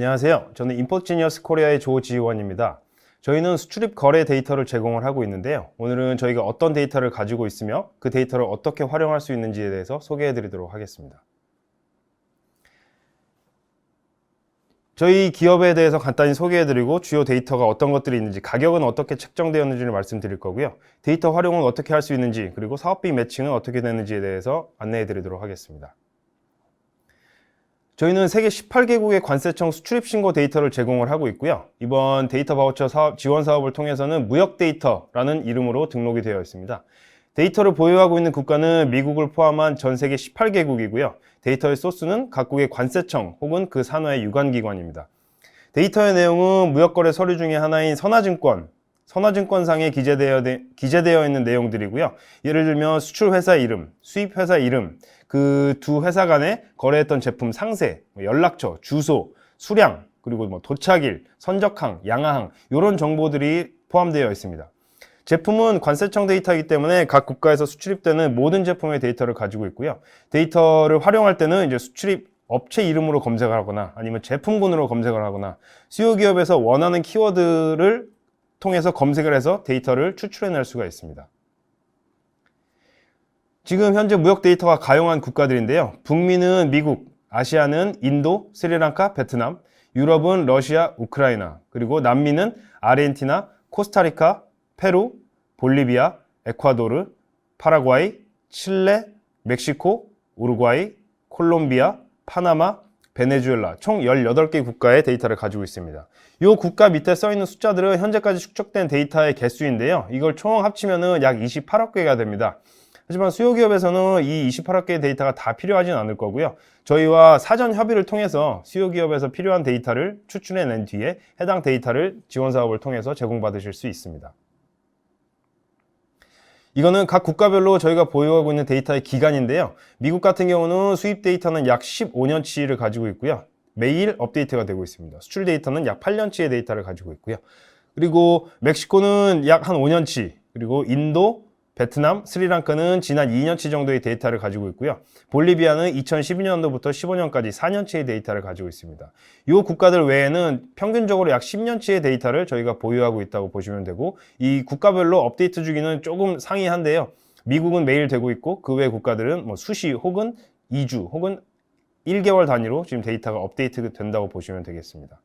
안녕하세요. 저는 임포지니어스 코리아의 조지원입니다. 저희는 수출입 거래 데이터를 제공을 하고 있는데요. 오늘은 저희가 어떤 데이터를 가지고 있으며 그 데이터를 어떻게 활용할 수 있는지에 대해서 소개해 드리도록 하겠습니다. 저희 기업에 대해서 간단히 소개해 드리고 주요 데이터가 어떤 것들이 있는지 가격은 어떻게 책정되었는지를 말씀드릴 거고요. 데이터 활용은 어떻게 할 수 있는지 그리고 사업비 매칭은 어떻게 되는지에 대해서 안내해 드리도록 하겠습니다. 저희는 세계 18개국의 관세청 수출입 신고 데이터를 제공을 하고 있고요. 이번 데이터 바우처 사업, 지원 사업을 통해서는 무역 데이터라는 이름으로 등록이 되어 있습니다. 데이터를 보유하고 있는 국가는 미국을 포함한 전 세계 18개국이고요. 데이터의 소스는 각국의 관세청 혹은 그 산하의 유관기관입니다. 데이터의 내용은 무역거래 서류 중에 하나인 선화증권, 선화증권상에 기재되어, 기재되어 있는 내용들이고요. 예를 들면 수출회사 이름, 수입회사 이름, 그 두 회사 간에 거래했던 제품 상세, 뭐 연락처, 주소, 수량, 그리고 뭐 도착일, 선적항, 양하항 이런 정보들이 포함되어 있습니다. 제품은 관세청 데이터이기 때문에 각 국가에서 수출입되는 모든 제품의 데이터를 가지고 있고요. 데이터를 활용할 때는 이제 수출입 업체 이름으로 검색을 하거나 아니면 제품군으로 검색을 하거나 수요 기업에서 원하는 키워드를 통해서 검색을 해서 데이터를 추출해낼 수가 있습니다. 지금 현재 무역 데이터가 가용한 국가들인데요. 북미는 미국, 아시아는 인도, 스리랑카, 베트남, 유럽은 러시아, 우크라이나, 그리고 남미는 아르헨티나, 코스타리카, 페루, 볼리비아, 에콰도르, 파라과이, 칠레, 멕시코, 우루과이, 콜롬비아, 파나마, 베네수엘라 총 18개 국가의 데이터를 가지고 있습니다. 이 국가 밑에 써 있는 숫자들은 현재까지 축적된 데이터의 개수인데요. 이걸 총 합치면은 약 28억 개가 됩니다. 하지만 수요 기업에서는 이 28억 개의 데이터가 다 필요하진 않을 거고요. 저희와 사전 협의를 통해서 수요 기업에서 필요한 데이터를 추출해낸 뒤에 해당 데이터를 지원 사업을 통해서 제공받으실 수 있습니다. 이거는 각 국가별로 저희가 보유하고 있는 데이터의 기간인데요. 미국 같은 경우는 수입 데이터는 약 15년치를 가지고 있고요. 매일 업데이트가 되고 있습니다. 수출 데이터는 약 8년치의 데이터를 가지고 있고요. 그리고 멕시코는 약 한 5년치, 그리고 인도, 베트남, 스리랑카는 지난 2년치 정도의 데이터를 가지고 있고요. 볼리비아는 2012년도부터 15년까지 4년치의 데이터를 가지고 있습니다. 이 국가들 외에는 평균적으로 약 10년치의 데이터를 저희가 보유하고 있다고 보시면 되고 이 국가별로 업데이트 주기는 조금 상이한데요. 미국은 매일 되고 있고 그 외 국가들은 뭐 수시 혹은 2주 혹은 1개월 단위로 지금 데이터가 업데이트 된다고 보시면 되겠습니다.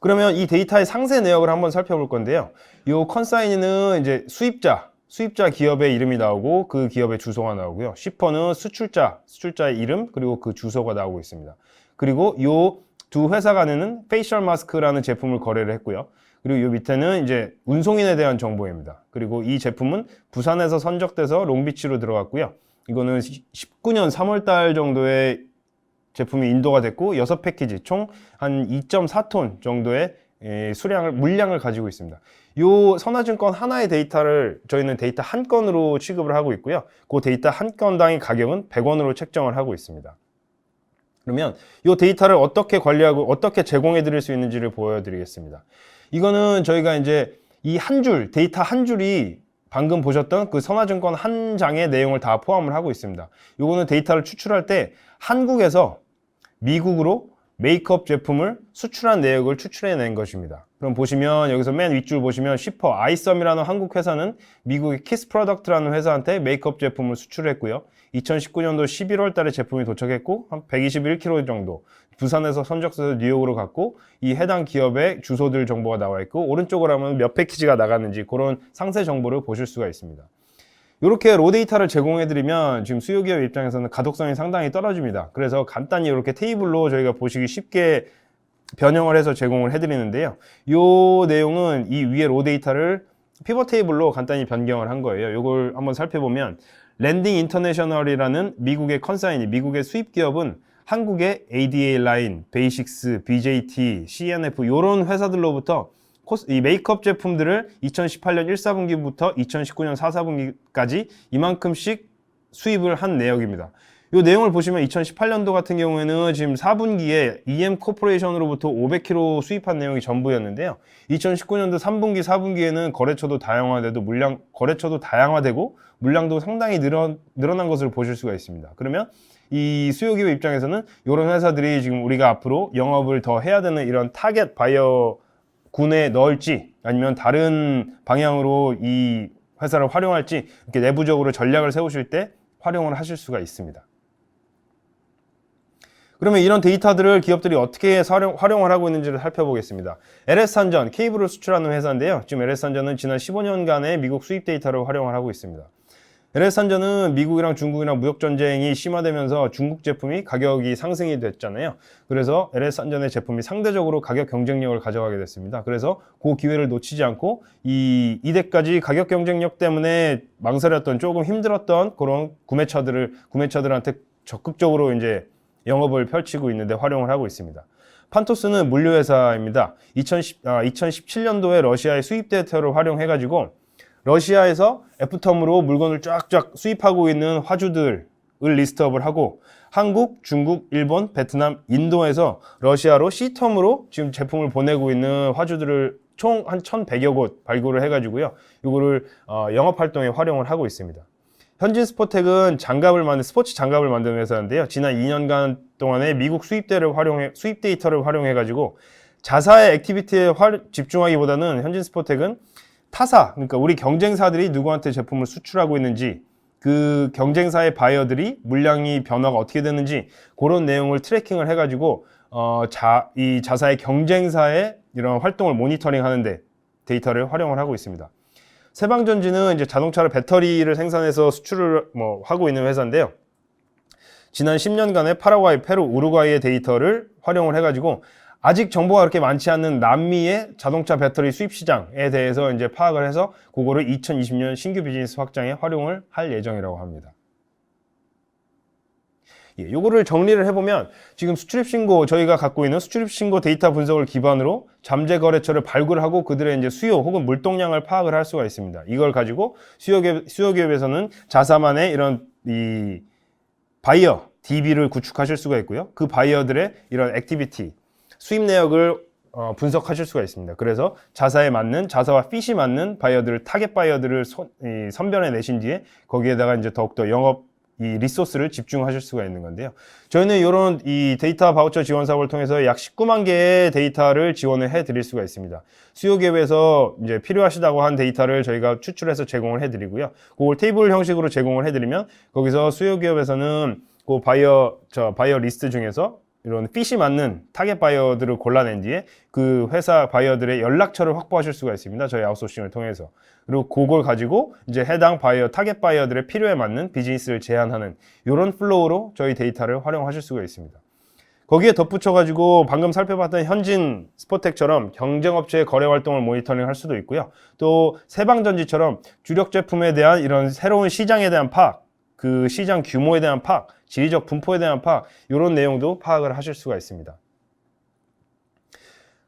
그러면 이 데이터의 상세 내역을 한번 살펴볼 건데요. 이 컨사인은 이제 수입자, 수입자 기업의 이름이 나오고 그 기업의 주소가 나오고요. 시퍼는 수출자, 수출자의 이름 그리고 그 주소가 나오고 있습니다. 그리고 이두 회사 간에는 페이셜 마스크라는 제품을 거래를 했고요. 그리고 이 밑에는 이제 운송인에 대한 정보입니다. 그리고 이 제품은 부산에서 선적돼서 롱비치로 들어갔고요. 이거는 19년 3월 달 정도에 제품이 인도가 됐고 6패키지 총 한 2.4톤 정도의 예, 수량을 물량을 가지고 있습니다. 이 선화증권 하나의 데이터를 저희는 데이터 한 건으로 취급을 하고 있고요. 그 데이터 한 건당의 가격은 100원으로 책정을 하고 있습니다. 그러면 이 데이터를 어떻게 관리하고 어떻게 제공해 드릴 수 있는지를 보여드리겠습니다. 이거는 저희가 이제 이 한 줄, 데이터 한 줄이 방금 보셨던 그 선화증권 한 장의 내용을 다 포함을 하고 있습니다. 이거는 데이터를 추출할 때 한국에서 미국으로 메이크업 제품을 수출한 내역을 추출해낸 것입니다. 그럼 보시면 여기서 맨 윗줄 보시면 쉬퍼 아이썸이라는 한국 회사는 미국의 키스 프로덕트라는 회사한테 메이크업 제품을 수출했고요. 2019년도 11월 달에 제품이 도착했고 한 121kg 정도 부산에서 선적돼서 뉴욕으로 갔고 이 해당 기업의 주소들 정보가 나와 있고 오른쪽으로 하면 몇 패키지가 나갔는지 그런 상세 정보를 보실 수가 있습니다. 이렇게 로 데이터를 제공해드리면 지금 수요기업 입장에서는 가독성이 상당히 떨어집니다. 그래서 간단히 이렇게 테이블로 저희가 보시기 쉽게 변형을 해서 제공을 해드리는데요. 이 내용은 이 위에 로 데이터를 피벗 테이블로 간단히 변경을 한 거예요. 이걸 한번 살펴보면 랜딩 인터내셔널이라는 미국의 컨사인이 미국의 수입 기업은 한국의 ADA 라인, 베이식스, BJT, CNF 이런 회사들로부터 이 메이크업 제품들을 2018년 1사분기부터 2019년 4사분기까지 이만큼씩 수입을 한 내역입니다. 이 내용을 보시면 2018년도 같은 경우에는 지금 4분기에 EM 코퍼레이션으로부터 500kg 수입한 내용이 전부였는데요. 2019년도 3분기, 4분기에는 거래처도 다양화되고 물량 거래처도 다양화되고 물량도 상당히 늘어, 늘어난 것을 보실 수가 있습니다. 그러면 이 수요 기업 입장에서는 이런 회사들이 지금 우리가 앞으로 영업을 더 해야 되는 이런 타겟 바이어 군에 넣을지 아니면 다른 방향으로 이 회사를 활용할지 이렇게 내부적으로 전략을 세우실 때 활용을 하실 수가 있습니다. 그러면 이런 데이터들을 기업들이 어떻게 활용, 활용을 하고 있는지를 살펴보겠습니다. LS산전, 케이블을 수출하는 회사인데요. 지금 LS산전은 지난 15년간의 미국 수입 데이터를 활용을 하고 있습니다. LS산전은 미국이랑 중국이랑 무역 전쟁이 심화되면서 중국 제품이 가격이 상승이 됐잖아요. 그래서 LS산전의 제품이 상대적으로 가격 경쟁력을 가져가게 됐습니다. 그래서 그 기회를 놓치지 않고 이 이때까지 가격 경쟁력 때문에 망설였던 조금 힘들었던 그런 구매처들을 구매처들한테 적극적으로 이제 영업을 펼치고 있는데 활용을 하고 있습니다. 판토스는 물류회사입니다. 2010, 아, 2017년도에 러시아의 수입 데이터를 활용해가지고 러시아에서 F텀으로 물건을 쫙쫙 수입하고 있는 화주들을 리스트업을 하고 한국, 중국, 일본, 베트남, 인도에서 러시아로 C텀으로 지금 제품을 보내고 있는 화주들을 총 한 1,100여 곳 발굴을 해가지고요. 이거를 어, 영업 활동에 활용을 하고 있습니다. 현진 스포텍은 장갑을 만든 스포츠 장갑을 만드는 회사인데요. 지난 2년간 동안에 미국 수입대를 활용해 수입 데이터를 활용해 가지고 자사의 액티비티에 활, 집중하기보다는 현진 스포텍은 타사 그러니까 우리 경쟁사들이 누구한테 제품을 수출하고 있는지 그 경쟁사의 바이어들이 물량이 변화가 어떻게 되는지 그런 내용을 트래킹을 해가지고 어, 자, 이 자사의 경쟁사의 이런 활동을 모니터링 하는데 데이터를 활용을 하고 있습니다. 세방전지는 이제 자동차를 배터리를 생산해서 수출을 뭐 하고 있는 회사인데요. 지난 10년간의 파라과이, 페루, 우루과이의 데이터를 활용을 해가지고 아직 정보가 그렇게 많지 않는 남미의 자동차 배터리 수입 시장에 대해서 이제 파악을 해서 그거를 2020년 신규 비즈니스 확장에 활용을 할 예정이라고 합니다. 예, 요거를 정리를 해보면 지금 수출입 신고 저희가 갖고 있는 수출입 신고 데이터 분석을 기반으로 잠재 거래처를 발굴하고 그들의 이제 수요 혹은 물동량을 파악을 할 수가 있습니다. 이걸 가지고 수요 기업에서는 자사만의 이런 이 바이어 DB를 구축하실 수가 있고요. 그 바이어들의 이런 액티비티 수입 내역을 어, 분석하실 수가 있습니다. 그래서 자사에 맞는 자사와 핏이 맞는 바이어들을 타겟 바이어들을 선별해 내신 뒤에 거기에다가 이제 더욱더 영업 이 리소스를 집중하실 수가 있는 건데요. 저희는 이런 이 데이터 바우처 지원 사업을 통해서 약 19만 개의 데이터를 지원을 해 드릴 수가 있습니다. 수요 기업에서 이제 필요하시다고 한 데이터를 저희가 추출해서 제공을 해 드리고요. 그걸 테이블 형식으로 제공을 해 드리면 거기서 수요 기업에서는 그 바이어 저 바이어 리스트 중에서 이런 핏이 맞는 타겟 바이어들을 골라낸 뒤에 그 회사 바이어들의 연락처를 확보하실 수가 있습니다. 저희 아웃소싱을 통해서. 그리고 그걸 가지고 이제 해당 바이어, 타겟 바이어들의 필요에 맞는 비즈니스를 제안하는 이런 플로우로 저희 데이터를 활용하실 수가 있습니다. 거기에 덧붙여가지고 방금 살펴봤던 현진 스포텍처럼 경쟁업체의 거래 활동을 모니터링 할 수도 있고요. 또 세방전지처럼 주력 제품에 대한 이런 새로운 시장에 대한 파악, 그 시장 규모에 대한 파악, 지리적 분포에 대한 파악, 이런 내용도 파악을 하실 수가 있습니다.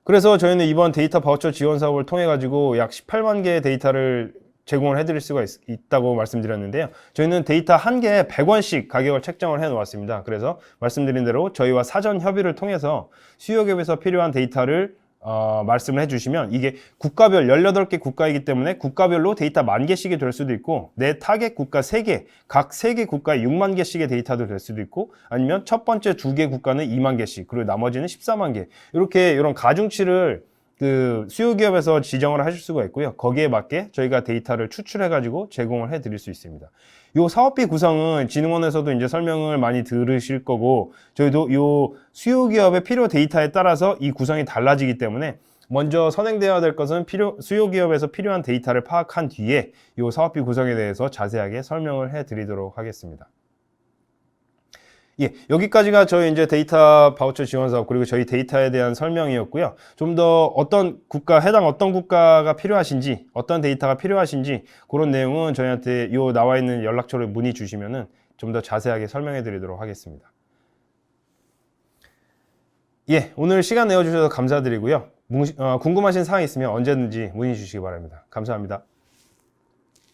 그래서 저희는 이번 데이터 바우처 지원 사업을 통해 가지고 약 18만 개의 데이터를 제공을 해드릴 수가 있, 다고 말씀드렸는데요. 저희는 데이터 한 개에 100원씩 가격을 책정을 해 놓았습니다. 그래서 말씀드린 대로 저희와 사전 협의를 통해서 수요기업에서 필요한 데이터를 어, 말씀을 해주시면 이게 국가별 18개 국가이기 때문에 국가별로 데이터 만 개씩이 될 수도 있고 내 타겟 국가 3개, 각 3개 국가에 6만 개씩의 데이터도 될 수도 있고 아니면 첫 번째 2개 국가는 2만 개씩 그리고 나머지는 14만 개. 이렇게 이런 가중치를 그 수요 기업에서 지정을 하실 수가 있고요. 거기에 맞게 저희가 데이터를 추출해 가지고 제공을 해 드릴 수 있습니다. 요 사업비 구성은 진흥원에서도 이제 설명을 많이 들으실 거고 저희도 요 수요 기업의 필요 데이터에 따라서 이 구성이 달라지기 때문에 먼저 선행되어야 될 것은 필요 수요 기업에서 필요한 데이터를 파악한 뒤에 요 사업비 구성에 대해서 자세하게 설명을 해 드리도록 하겠습니다. 예, 여기까지가 저희 이제 데이터 바우처 지원 사업 그리고 저희 데이터에 대한 설명이었고요. 좀 더 어떤 국가 해당 어떤 국가가 필요하신지 어떤 데이터가 필요하신지 그런 내용은 저희한테 요 나와 있는 연락처를 문의 주시면은 좀 더 자세하게 설명해 드리도록 하겠습니다. 예, 오늘 시간 내어 주셔서 감사드리고요. 뭉- 어, 궁금하신 사항 있으면 언제든지 문의 주시기 바랍니다. 감사합니다.